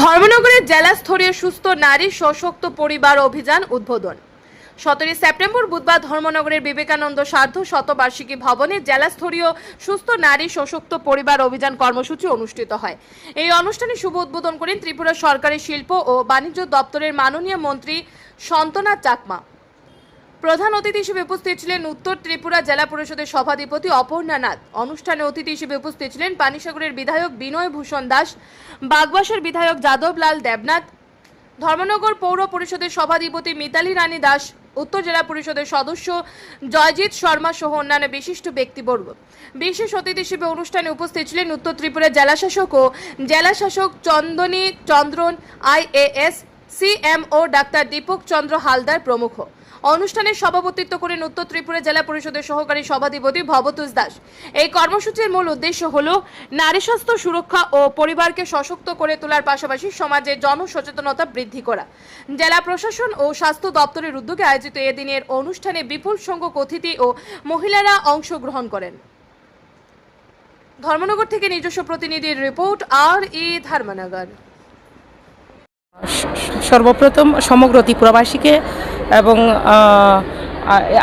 ধর্মনগরের জেলা স্তরীয় সুস্থ নারী সশক্ত পরিবার অভিযান উদ্বোধন। সতেরোই সেপ্টেম্বর বুধবার ধর্মনগরের বিবেকানন্দ সার্ধ শতবার্ষিকী ভবনে জেলা স্তরীয় সুস্থ নারী সশক্ত পরিবার অভিযান কর্মসূচি অনুষ্ঠিত হয়। এই অনুষ্ঠানে শুভ উদ্বোধন করেন ত্রিপুরা সরকারি শিল্প ও বাণিজ্য দপ্তরের মাননীয় মন্ত্রী সন্তনা চাকমা। প্রধান অতিথি হিসেবে উপস্থিত ছিলেন উত্তর ত্রিপুরা জেলা পরিষদের সভাধিপতি অপর্ণা নাথ। অনুষ্ঠানে অতিথি হিসেবে উপস্থিত ছিলেন পানিসাগরের বিধায়ক বিনয় ভূষণ দাস, বাগবাসের বিধায়ক যাদব লাল দেবনাথ, ধর্মনগর পৌর পরিষদের সভাধিপতি মিতালি রানী দাস, উত্তর জেলা পরিষদের সদস্য জয়জিৎ শর্মা সহ অন্যান্য বিশিষ্ট ব্যক্তিবর্গ। বিশেষ অতিথি হিসেবে অনুষ্ঠানে উপস্থিত ছিলেন উত্তর ত্রিপুরা জেলাশাসক ও জেলাশাসক Chandni Chandran IAS CMO doctor Dipak Chandra Haldar প্রমুখ। অনুষ্ঠানে সভাপতিত্ব করেন উত্তর ত্রিপুরা জেলা পরিষদের সহকারী সভাধিপতি ভবতোষ দাস। এই কর্মসূচির মূল উদ্দেশ্য হল নারী স্বাস্থ্য সুরক্ষা ও পরিবারকে সশক্ত করে তোলার পাশাপাশি সমাজে জনসচেতনতা বৃদ্ধি করা। জেলা প্রশাসন ও স্বাস্থ্য দপ্তরের উদ্যোগে আয়োজিত এদিনের অনুষ্ঠানে বিপুল সংখ্যক অতিথি ও মহিলারা অংশগ্রহণ করেন। ধর্মনগর থেকে নিজস্ব প্রতিনিধির রিপোর্ট আর ই ধর্মনগর। সর্বপ্রথম সমগ্র ত্রিপুরাবাসীকে এবং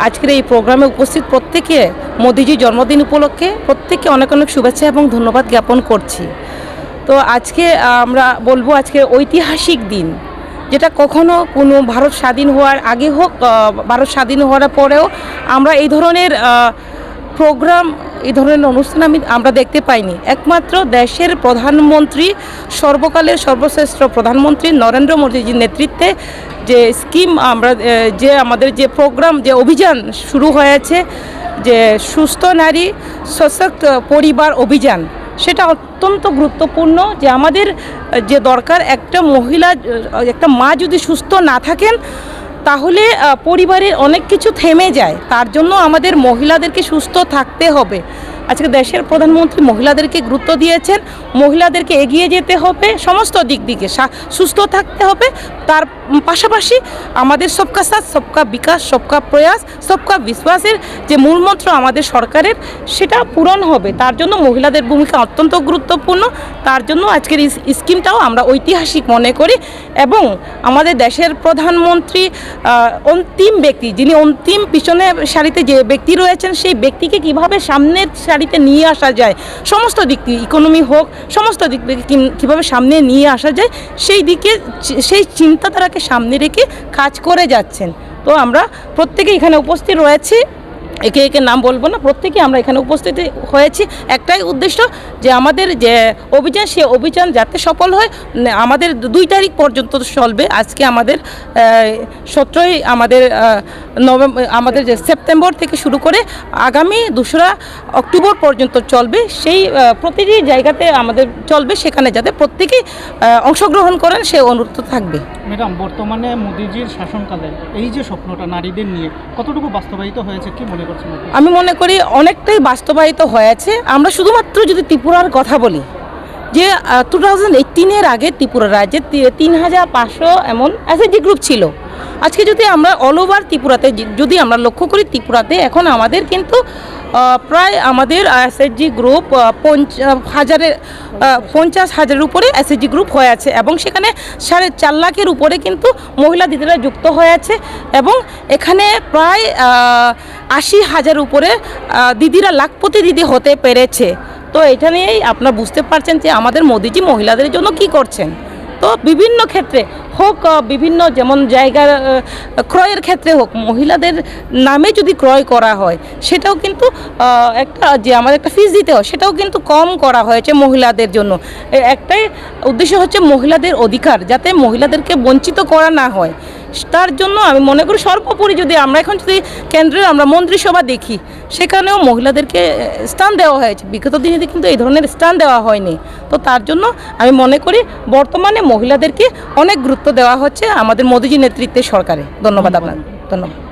আজকের এই প্রোগ্রামে উপস্থিত প্রত্যেকে মোদিজির জন্মদিন উপলক্ষে প্রত্যেককে অনেক অনেক শুভেচ্ছা এবং ধন্যবাদ জ্ঞাপন করছি। তো আজকে আমরা বলব আজকে ঐতিহাসিক দিন, যেটা কখনো কোনো ভারত স্বাধীন হওয়ার আগে হোক ভারত স্বাধীন হওয়ার পরেও আমরা এই ধরনের প্রোগ্রাম এই ধরনের অনুষ্ঠান আমি, আমরা দেখতে পাইনি। একমাত্র দেশের প্রধানমন্ত্রী, সর্বকালের সর্বশ্রেষ্ঠ প্রধানমন্ত্রী নরেন্দ্র মোদীজির নেতৃত্বে যে স্কিম আমরা যে আমাদের যে প্রোগ্রাম, যে অভিযান শুরু হয়েছে, যে সুস্থ নারী, সশক্ত পরিবার অভিযান, সেটা অত্যন্ত গুরুত্বপূর্ণ যে আমাদের যে দরকার একটা মহিলা একটা মা যদি সুস্থ না থাকেন তাহলে পরিবারের অনেক কিছু থেমে যায়। তার জন্য আমাদের মহিলাদেরকে সুস্থ থাকতে হবে। আজকে দেশের প্রধানমন্ত্রী মহিলাদেরকে গুরুত্ব দিয়েছেন। মহিলাদেরকে এগিয়ে যেতে হবে, সমস্ত দিক দিকে সুস্থ থাকতে হবে। তার পাশাপাশি আমাদের সবকা সাথ, সবকা বিকাশ, সবকা প্রয়াস, সবকা বিশ্বাসের যে মূলমন্ত্র আমাদের সরকারের, সেটা পূরণ হবে। তার জন্য মহিলাদের ভূমিকা অত্যন্ত গুরুত্বপূর্ণ। তার জন্য আজকের স্কিমটাও আমরা ঐতিহাসিক মনে করি এবং আমাদের দেশের প্রধানমন্ত্রী অন্তিম ব্যক্তি, যিনি অন্তিম পিছনে সারিতে যে ব্যক্তি রয়েছেন, সেই ব্যক্তিকে কীভাবে সামনের সারিতে নিয়ে আসা যায়, সমস্ত দিক দিয়ে ইকোনমি হোক, সমস্ত দিক থেকে কীভাবে সামনে নিয়ে আসা যায়, সেই দিকে সেই চিন্তাধারাকে সামনে রেখে কাজ করে যাচ্ছেন। তো আমরা প্রত্যেকে এখানে উপস্থিত রয়েছি। একে একে নাম বলব না, প্রত্যেকে আমরা এখানে উপস্থিত হয়েছি। একটাই উদ্দেশ্য যে আমাদের যে অভিযান, সে অভিযান যাতে সফল হয় আমাদের দুই তারিখ পর্যন্ত চলবে। আজকে আমাদের সতেরোই আমাদের নভেম্বর আমাদের যে সেপ্টেম্বর থেকে শুরু করে আগামী দোসরা অক্টোবর পর্যন্ত চলবে। সেই প্রতিটি জায়গাতে আমাদের চলবে, সেখানে যাতে প্রত্যেকেই অংশগ্রহণ করেন, সে অনুরোধ থাকবে। ম্যাডাম, বর্তমানে মোদিজির শাসনকালে এই যে স্বপ্নটা নারীদের নিয়ে কতটুকু বাস্তবায়িত হয়েছে, কি মনে? আমি মনে করি অনেকটাই বাস্তবায়িত হয়েছে। আমরা শুধুমাত্র যদি ত্রিপুরার কথা বলি, যে টু থাউজেন্ড এইটিনের আগে ত্রিপুরা রাজ্যে তিন হাজার পাঁচশো এমন এসএসজি গ্রুপ ছিল। আজকে যদি আমরা অল ওভার ত্রিপুরাতে, যদি আমরা লক্ষ্য করি ত্রিপুরাতে, এখন আমাদের কিন্তু প্রায় আমাদের এসএসজি গ্রুপ হাজারের পঞ্চাশ হাজারের উপরে এসএসজি গ্রুপ হয়ে আছে এবং সেখানে সাড়ে চার লাখের উপরে কিন্তু মহিলা দিদিরা যুক্ত হয়ে আছে এবং এখানে প্রায় আশি হাজার উপরে দিদিরা লাখপতি দিদি হতে পেরেছে। তো এটা নিয়েই আপনারা বুঝতে পারছেন যে আমাদের মোদিজি মহিলাদের জন্য কি করছেন। তো বিভিন্ন ক্ষেত্রে হোক বিভিন্ন যেমন জায়গার ক্রয়ের ক্ষেত্রে হোক, মহিলাদের নামে যদি ক্রয় করা হয়, সেটাও কিন্তু একটা যে আমাদের একটা ফিস দিতে হয়, সেটাও কিন্তু কম করা হয়েছে মহিলাদের জন্য। একটাই উদ্দেশ্য হচ্ছে মহিলাদের অধিকার, যাতে মহিলাদেরকে বঞ্চিত করা না হয়। তার জন্য আমি মনে করি সর্বোপরি যদি আমরা এখন যদি কেন্দ্রের আমরা মন্ত্রিসভা দেখি, সেখানেও মহিলাদেরকে স্থান দেওয়া হয়েছে। বিগত দিনে কিন্তু এই ধরনের স্থান দেওয়া হয়নি। তো তার জন্য আমি মনে করি বর্তমানে মহিলাদেরকে অনেক গুরুত্ব দেওয়া হচ্ছে আমাদের মোদীজি নেতৃত্বে সরকারে। ধন্যবাদ আপনার ধন্যবাদ।